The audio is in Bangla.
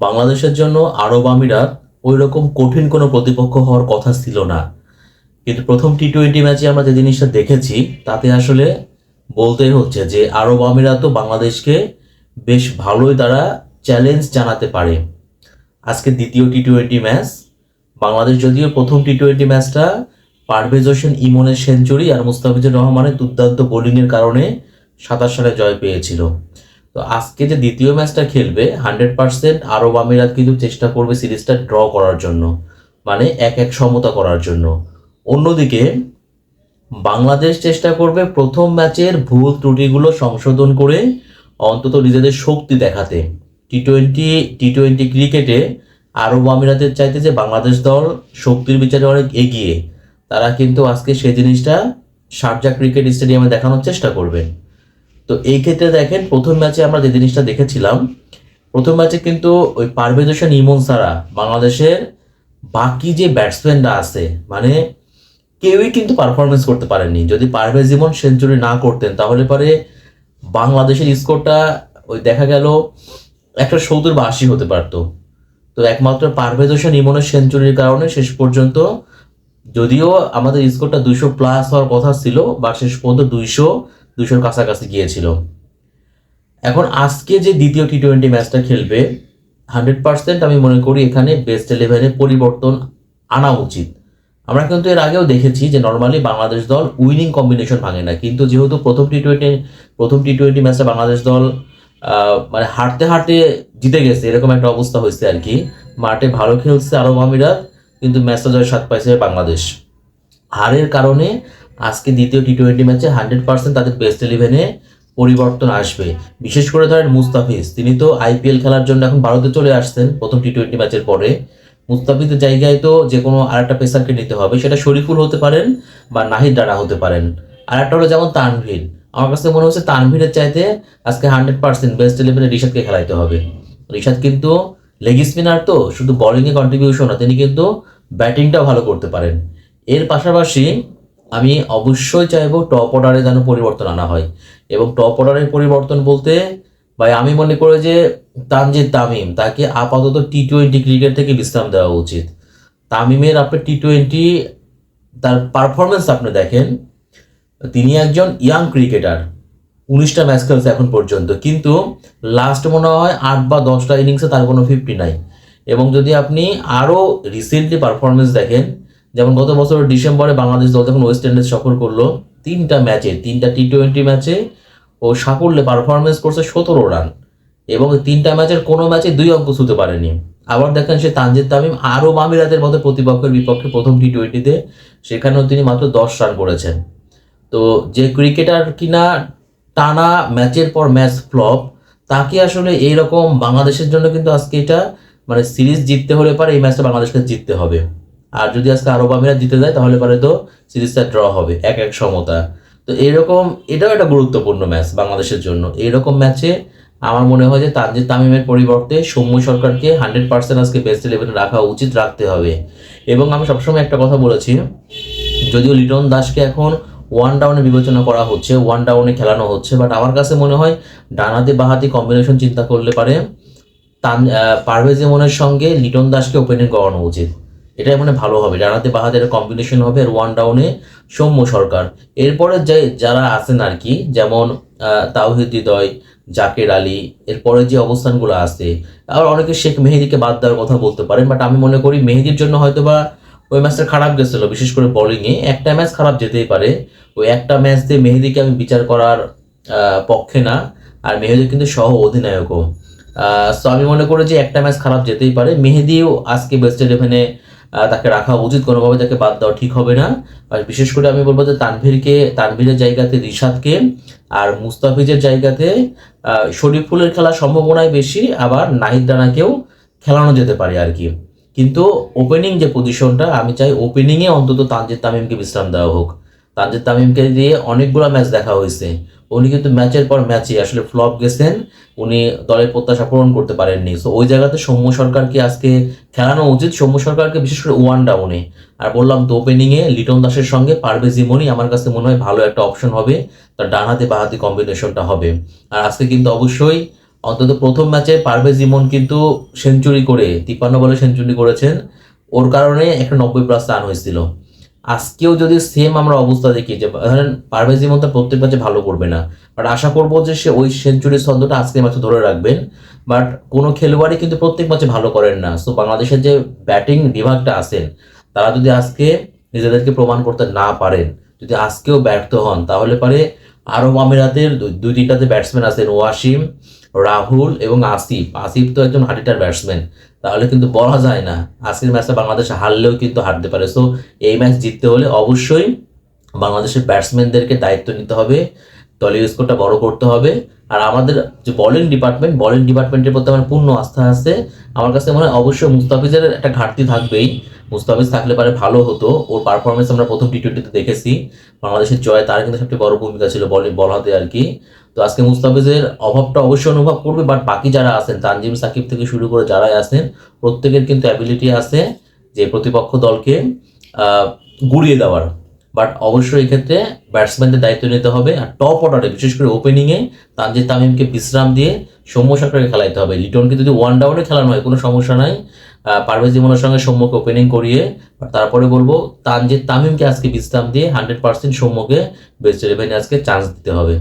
বাংলাদেশের জন্য আরব আমিরাত ওই রকম কঠিন কোনো প্রতিপক্ষ হওয়ার কথা ছিল না। কিন্তু প্রথম টি টোয়েন্টি ম্যাচে আমরা যে জিনিসটা দেখেছি, তাতে আসলে বলতেই হচ্ছে যে আরব আমিরাতও বাংলাদেশকে বেশ ভালোই তারা চ্যালেঞ্জ জানাতে পারে। আজকে দ্বিতীয় টি টোয়েন্টি ম্যাচ বাংলাদেশ যদিও প্রথম টি টোয়েন্টি ম্যাচটা পারভেজ হোসেন ইমনের সেঞ্চুরি আর মুস্তাফিজুর রহমানের দুর্দান্ত বোলিংয়ের কারণে সাতাশ সালে জয় পেয়েছিল। তো আজকে যে দ্বিতীয় ম্যাচটা খেলবে, হান্ড্রেড পার্সেন্ট আরব আমিরাত কিন্তু চেষ্টা করবে সিরিজটা ড্র করার জন্য মানে এক এক সমতা করার জন্য। অন্যদিকে, বাংলাদেশ চেষ্টা করবে প্রথম ম্যাচের ভুল ত্রুটিগুলো সংশোধন করে অন্তত নিজেদের শক্তি দেখাতে। টি টোয়েন্টি টি টোয়েন্টি ক্রিকেটে আরব আমিরাতের চাইতে যে বাংলাদেশ দল শক্তির বিচারে অনেক এগিয়ে, তারা কিন্তু আজকে সেই জিনিসটা শারজা ক্রিকেট স্টেডিয়ামে দেখানোর চেষ্টা করবে। তো এই ক্ষেত্রে দেখেন, প্রথম ম্যাচে আমরা যে জিনিসটা দেখেছিলাম, প্রথম ম্যাচে কিন্তু ওই পারভেজ হোসেন ইমন সারা বাংলাদেশের বাকি যে ব্যাটসম্যানরা আছে মানে কেউই কিন্তু পারফরমেন্স করতে পারেননি। যদি পারভেজ ইমন সেঞ্চুরি না করতেন, তাহলে পরে বাংলাদেশের স্কোরটা ওই দেখা গেল একটা সত্তর বা আশি হতে পারতো। তো একমাত্র পারভেজ হোসেন ইমনের সেঞ্চুরির কারণে শেষ পর্যন্ত যদিও আমাদের স্কোরটা দুইশো প্লাস হওয়ার কথা ছিল বা শেষ পর্যন্ত দুইশো দুইশোর কাছাকাছি গিয়েছিল। এখন আজকে যে দ্বিতীয় টি টোয়েন্টি ম্যাচটা খেলবে হান্ড্রেড পার্সেন্ট আমি মনে করি এখানে বেস্ট ইলেভেনে পরিবর্তন আনা উচিত। আমরা কিন্তু এর আগেও দেখেছি যে নর্মালি বাংলাদেশ দল উইনিং কম্বিনেশন ভাঙে না। কিন্তু যেহেতু প্রথম টি টোয়েন্টি প্রথম টি টোয়েন্টি ম্যাচে বাংলাদেশ দল মানে হারতে হারতে জিতে গেছে, এরকম একটা অবস্থা হয়েছে আর কি। মাঠে ভালো খেলছে আরব আমিরাত, কিন্তু ম্যাচটা জয় স্বাদ পাইছে বাংলাদেশ। হারের কারণে আজকে দ্বিতীয় টি টোয়েন্টি ম্যাচে হান্ড্রেড পার্সেন্ট তাদের বেস্ট ইলেভেনে পরিবর্তন আসবে। বিশেষ করে ধরেন মুস্তাফিজ, তিনি তো আইপিএল খেলার জন্য এখন ভারতে চলে আসছেন প্রথম টি টোয়েন্টি ম্যাচের পরে। মুস্তাফিজের জায়গায় তো যে কোনো আরেকটা পেসারকে নিতে হবে, সেটা শরীফুল হতে পারেন বা নাহিদ রানা হতে পারেন। আর একটা হলো যেমন তানভীর, আমার কাছে মনে হচ্ছে তানভীরের চাইতে আজকে হান্ড্রেড পার্সেন্ট বেস্ট ইলেভেনে রিশাদকে খেলাইতে হবে। রিশাদ কিন্তু লেগ স্পিনার তো, শুধু বলিংয়ে কন্ট্রিবিউশন না, তিনি কিন্তু ব্যাটিংটাও ভালো করতে পারেন। এর পাশাপাশি আমি অবশ্যই চাইব টপ অর্ডারে যেন পরিবর্তন আনা হয়। এবং টপ অর্ডারের পরিবর্তন বলতে, ভাই, আমি মনে করি যে তানজিদ তামিম, তাকে আপাতত টি টোয়েন্টি ক্রিকেট থেকে বিশ্রাম দেওয়া উচিত। তামিমের আপনি টি টোয়েন্টি তার পারফরমেন্স আপনি দেখেন, তিনি একজন ইয়াং ক্রিকেটার উনিশটা ম্যাচ খেলছে এখন পর্যন্ত। কিন্তু লাস্ট মনে হয় আট বা দশটা ইনিংসে তার কোনো ফিফটি নাই। এবং যদি আপনি আরও রিসেন্টলি পারফরমেন্স দেখেন যেমন গত বছর ডিসেম্বরে বাংলাদেশ দল যখন ওয়েস্ট ইন্ডিজ সফর করল, তিনটা ম্যাচে তিনটা টি টোয়েন্টি ম্যাচে ও সাফল্যে পারফরমেন্স করছে সতেরো রান এবং তিনটা ম্যাচের কোনো ম্যাচে দুই অঙ্ক ছুতে পারেনি। আবার দেখেন সে তানজিদ তামিম আরও মামিরাতের মতো প্রতিপক্ষের বিপক্ষে প্রথম টি টোয়েন্টিতে সেখানেও তিনি মাত্র দশ রান করেছেন। তো যে ক্রিকেটার কিনা টানা ম্যাচের পর ম্যাচ ফ্লপ তাকে আসলে এইরকম বাংলাদেশের জন্য কিন্তু আজকে এটা মানে সিরিজ জিততে হলে পারে, এই ম্যাচটা বাংলাদেশকে জিততে হবে। আর যদি আজকে আরব আমিরাত জিতে যায়, তাহলে পারে তো সিরিজটা ড্র হবে, এক এক সমতা। তো এইরকম এটাও একটা গুরুত্বপূর্ণ ম্যাচ বাংলাদেশের জন্য। এইরকম ম্যাচে আমার মনে হয় যে তানজিদ তামিমের পরিবর্তে সৌম্য সরকারকে হান্ড্রেড পার্সেন্ট আজকে বেস্ট ইলেভেনে রাখা উচিত, রাখতে হবে। এবং আমি সবসময় একটা কথা বলেছি, যদিও লিটন দাসকে এখন ওয়ান ডাউনে বিবেচনা করা হচ্ছে ওয়ান ডাউনে খেলানো হচ্ছে বাট আমার কাছে মনে হয় ডানাতে বাহাতি কম্বিনেশন চিন্তা করলে পারে তান পারভেজ ইমনের সঙ্গে লিটন দাসকে ওপেনিং করানো উচিত। এটাই মানে ভালো হবে। ডানাতে বাহাতের কম্বিনেশন হবে আর ওয়ান ডাউনে সৌম্য সরকার। এরপরে যে যারা আছেন আর কি, যেমন তাওহিদ হৃদয়, জাকের আলী, এরপরে যে অবস্থানগুলো আছে, আবার অনেকে শেখ মেহেদিকে বাদ দেওয়ার কথা বলতে পারেন বাট আমি মনে করি মেহেদির জন্য হয়তো বা ওই ম্যাচটা খারাপ গেছিল, বিশেষ করে বোলিংয়ে একটা ম্যাচ খারাপ যেতেই পারে, ওই একটা ম্যাচ দিয়ে মেহেদিকে আমি বিচার করার পক্ষে না, আর মেহেদি কিন্তু সহ অধিনায়কও। সো আমি মনে করি যে একটা ম্যাচ খারাপ যেতেই পারে। মেহেদিও আজকে বেস্ট ইলেভেনে তাকে রাখা উচিত, কোনোভাবে তাকে বাদ দেওয়া ঠিক হবে না। আর বিশেষ করে আমি বলব যে তানভীরকে, তানভীরের জায়গাতে, রিশাদকে আর মুস্তাফিজের জায়গাতে শরীফুলের খেলার সম্ভাবনাই বেশি, আবার নাহিদ রানাকেও খেলানো যেতে পারে আর কি। কিন্তু ওপেনিং যে পজিশনটা আমি চাই ওপেনিংয়ে অন্তত তানজিদ তামিমকে বিশ্রাম দেওয়া হোক। তানজিদ তামিমকে দিয়ে অনেকগুলো ম্যাচ দেখা হয়েছে। উনি কিন্তু ম্যাচের পর ম্যাচে আসলে ফ্লপ গেছেন। উনি দলের প্রত্যাশা পূরণ করতে পারেননি। সো ওই জায়গাতে সৌম্য সরকারকে আজকে খেলানো উচিত। সৌম্য সরকারকে বিশেষ করে ওয়ান ডাউনে আর বললাম তো ওপেনিংয়ে লিটন দাসের সঙ্গে পারভেজ ইমনি আমার কাছে মনে হয় ভালো একটা অপশন হবে। তার ডান হাতে বা হাতে কম্বিনেশনটা হবে। আর আজকে কিন্তু অবশ্যই অন্তত প্রথম ম্যাচে পারভেজ ইমন কিন্তু সেঞ্চুরি করে, তিপ্পান্ন বলে সেঞ্চুরি করেছেন। ওর কারণে একটা নব্বই প্লাস রান হয়েছিল। আজকেও যদি সেম আমরা অবস্থা দেখি যে, ধরেন পারভেজ ইমন তো প্রত্যেক ম্যাচে ভালো করবে না। বাট আশা করব যে সে ওই সেঞ্চুরির ছন্দটা আজকের ম্যাচে ধরে রাখবেন। বাট কোনো খেলোয়াড়ই কিন্তু প্রত্যেক ম্যাচে ভালো করেন না। সো বাংলাদেশের যে ব্যাটিং বিভাগটা আছেন, তারা যদি আজকে নিজেদেরকে প্রমাণ করতে না পারেন, যদি আজকেও ব্যর্থ হন, তাহলে পারে আরব আমিরাতের দুই তিনটাতে ব্যাটসম্যান আছেন ওয়াসিম, রাহুল এবং আসিফ। আসিফ তো একজন হাটিটার ব্যাটসম্যান তাহলে কিন্তু বলা যায় না। আজকের ম্যাচটা বাংলাদেশ হারলেও কিন্তু হারতে পারে। সো এই ম্যাচ জিততে হলে অবশ্যই বাংলাদেশের ব্যাটসম্যানদেরকে দায়িত্ব নিতে হবে। দলীয় স্কোরটা বড় করতে হবে। আর আমাদের যে বোলিং ডিপার্টমেন্ট বোলিং ডিপার্টমেন্টের প্রতি আমার পূর্ণ আস্থা আছে। আমার কাছে মনে হয় অবশ্যই মুস্তাফিজের একটা ঘাটতি থাকবেই। মুস্তাফিজ থাকলে পারে ভালো হতো। ওর পারফরমেন্স আমরা প্রথম টি টোয়েন্টিতে দেখেছি। বাংলাদেশের জয় তার কিন্তু সবচেয়ে বড় ভূমিকা ছিল বলিং বল হাতে আর কি। তো আজকে মুস্তাফিজের অভাবটা অবশ্যই অনুভব করবে বাট বাকি যারা আছেন, তানজিম সাকিব থেকে শুরু করে যারাই আছেন, প্রত্যেকের কিন্তু অ্যাবিলিটি আছে যে প্রতিপক্ষ দলকে গুড়িয়ে দেওয়ার। বাট অবশ্যই এক্ষেত্রে ব্যাটসম্যানদের দায়িত্ব নিতে হবে। আর টপ অর্ডারে বিশেষ করে ওপেনিংয়ে তানজিদ তামিমকে বিশ্রাম দিয়ে সৌম্য সরকারকে খেলাইতে হবে। লিটনকে যদি ওয়ান ডাউনে খেলানো হয়, কোনো সমস্যা নাই। পারভেজ জীবনের সঙ্গে সৌম্যকে ওপেনিং করিয়ে তারপরে বলব, তানজিদ তামিমকে আজকে বিশ্রাম দিয়ে হান্ড্রেড পার্সেন্ট সৌম্যকে বেস্ট ইলেভেনে আজকে চান্স দিতে হবে।